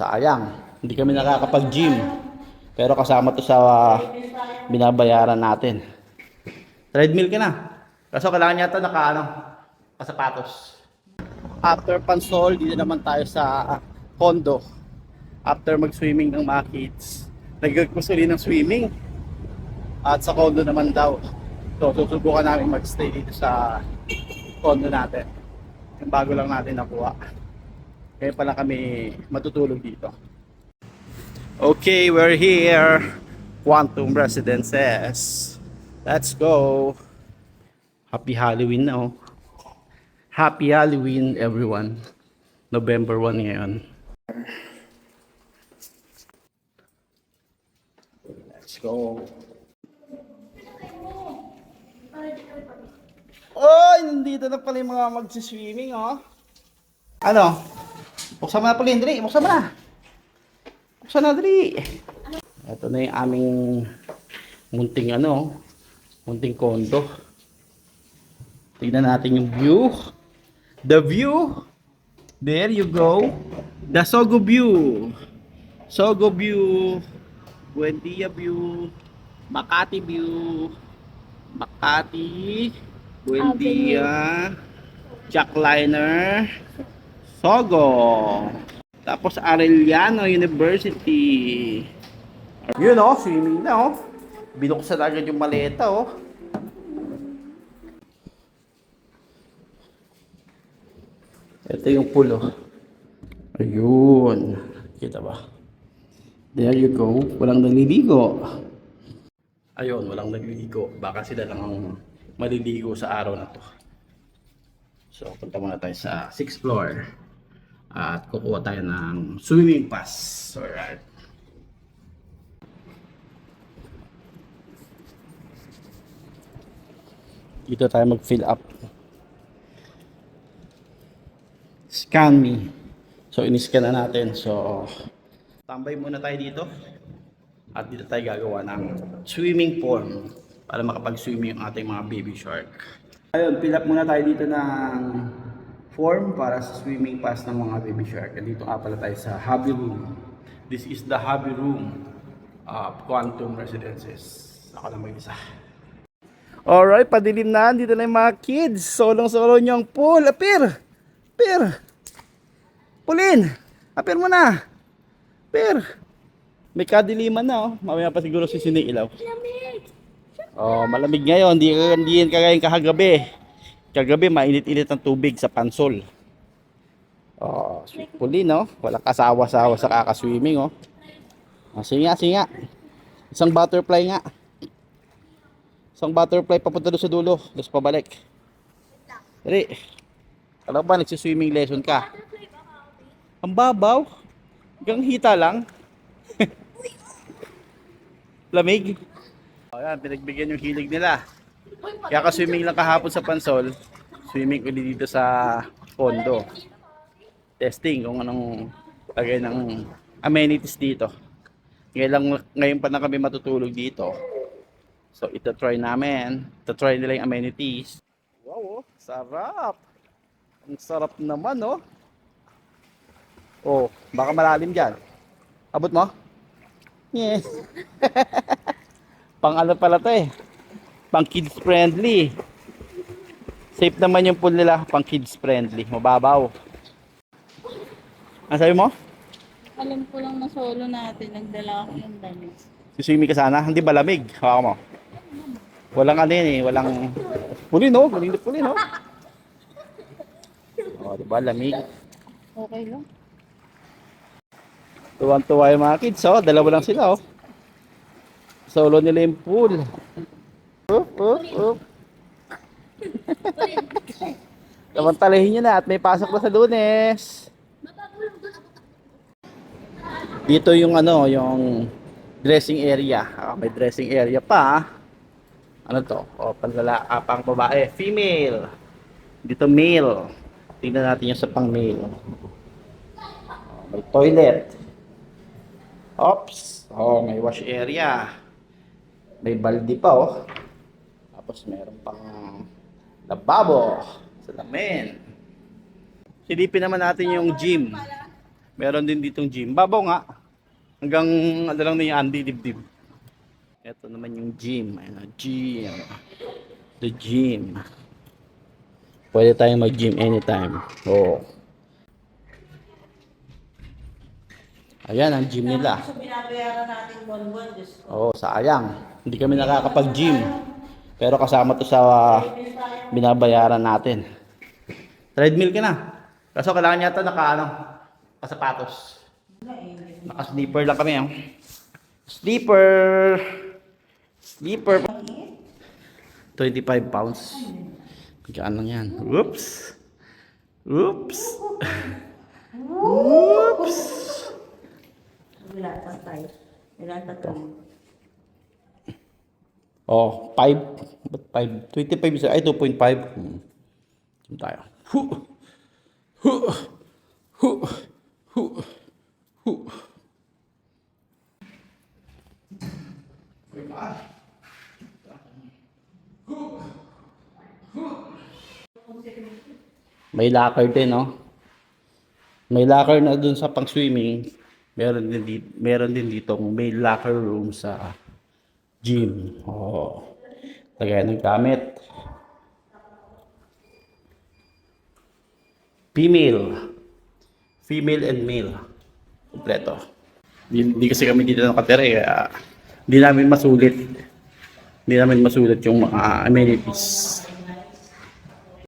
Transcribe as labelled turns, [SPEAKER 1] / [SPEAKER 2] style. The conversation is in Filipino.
[SPEAKER 1] sayang. Hindi kami nakakapag-gym. Pero kasama to sa ah, binabayaran natin. Treadmill ka na. Kaso kailangan yata naka ano, kasapatos. After Pansol, dito naman tayo sa condo. After mag-swimming ng mga kids. Nag-gusto rin ng swimming. At sa condo naman daw. So, susubukan namin mag-stay dito sa condo natin. Yung bago lang natin nakuha. Kaya pala kami matutulog dito. Okay, we're here. Quantum Residences. Let's go. Happy Halloween na oh. Happy Halloween everyone. November 1 ngayon. Let's go. Oy, nandito na pala yung mga magsiswimming, oh. Ano? Buksan mo na pala, Dri. Buksan mo na. Buksan na, Dri. Ito na yung aming munting ano, munting kondo. Tignan natin yung view. The view. There you go. The Sogo view. Sogo view. Buendia view. Makati view. Makati. Buendia. Jackliner. Sogo. Tapos Arellano University. Yun oh, swimming na oh. Binuksan agad yung maleta oh. Ito yung pool oh. Ayun. Kita ba? There you go. Walang naliligo. Ayun, walang naliligo. Baka sila lang ang maliligo sa araw na to. So, punta muna tayo sa 6th floor. At kukuha tayo ng swimming pass. Alright. Dito tayo mag-fill up. Scan me. So, in-scan na natin. So, tambay muna tayo dito. At dito tayo gagawa ng swimming form para makapag-swimming yung ating mga baby shark. Ayun, fill up muna tayo dito ng form para sa swimming pass ng mga baby shark. And dito nga pala tayo sa hobby room. This is the hobby room of Quantum Residences. Ako lang mag-isa. Alright, padilim na. Dito na yung mga kids. Solong-solo nyo ang pool. Apir! Apir! Pulin! Apir mo na! Apir! May kadiliman na oh. Mamaya pa siguro si Siniilaw. Oh, malamig ngayon. Hindi, hindi yan kagayang kahagabi. Kagabi, mainit-init ang tubig sa pansol. Oh, pulin, no? Walang kasawa-sawa sa kakaswimming, oh. oh sige nga, sige nga. Isang butterfly nga. Isang butterfly papunta doon sa dulo. Tapos pabalik. Dali. Alam ba, nagsiswimming lesson ka? Ang babaw. Hanggang hita lang. Lamig. Ayan, pinagbigyan yung hilig nila. Kaya ka swimming lang kahapon sa Pansol, swimming ulit dito sa Pondo. Testing kung anong lagay ng amenities dito. Ngayon, lang, ngayon pa na kami matutulog dito. So, ito try namin. Ito try nila yung amenities. Wow, oh, sarap. Ang sarap naman, oh. Oh, baka malalim dyan. Abot mo? Yeah. Pang ano pala to eh. Pang kids friendly. Safe naman yung pool nila. Pang kids friendly. Mababaw. Ano sabi mo?
[SPEAKER 2] Alam ko lang na solo natin, nagdala ako ng damit.
[SPEAKER 1] Susumi ka sana. Hindi ba lamig? Hawa mo. Walang ano yun eh. Walang... Puli no? Galing na puli no? O, diba? Lamig.
[SPEAKER 2] Okay lang.
[SPEAKER 1] Tuwang-tuwa yung mga kids. Oh, dalawa lang sila oh. Solo nila yung pool. Up, up, up. Samantalahin nyo na at may pasok na sa lunes. Dito yung ano, yung dressing area. Ah, may dressing area pa. Ano to? O, panlala, ah, pang babae. Female. Dito male. Tingnan natin yung sa pang male. Oh, May toilet. Oops. Oh, may wash area. May baldi pa oh. Tapos meron pang lababo. Salamin. Silipin naman natin yung gym. Meron din ditong gym. Babaw nga. Hanggang ano lang na yung Andy dibdib. Ito naman yung gym. Ayan, gym. The gym. Pwede tayong mag-gym anytime. Oo. Ayan ang gym nila.
[SPEAKER 3] Sa binabayaran natin buwan-buwan.
[SPEAKER 1] Oo, sayang. Hindi kami nakakapag-gym. Pero kasama to sa uh, binabayaran natin. Treadmill ka na. Kaso kailangan yata naka ano, kasapatos. Naka-sleeper lang kami. Oh. Sleeper! Sleeper! 25 pounds. Magkaan lang yan. Oops! Oops! Oops!
[SPEAKER 3] Wala pa tayo. Wala pa tayo.
[SPEAKER 1] Oh, 5. Ba't 5? 25 isa. Ay, 2.5. Hmm. Saan tayo? Hu! Hu! Hu! Hu! Hu! May locker din, no? May locker na dun sa pang-swimming. Meron din dito, meron din dito may locker room sa gym. Oh. Tagay ng gamit. Female. Female and male. Kompleto. Hindi, kasi kami dito nakatira eh. hindi namin masulit. Hindi namin masulit yung mga amenities.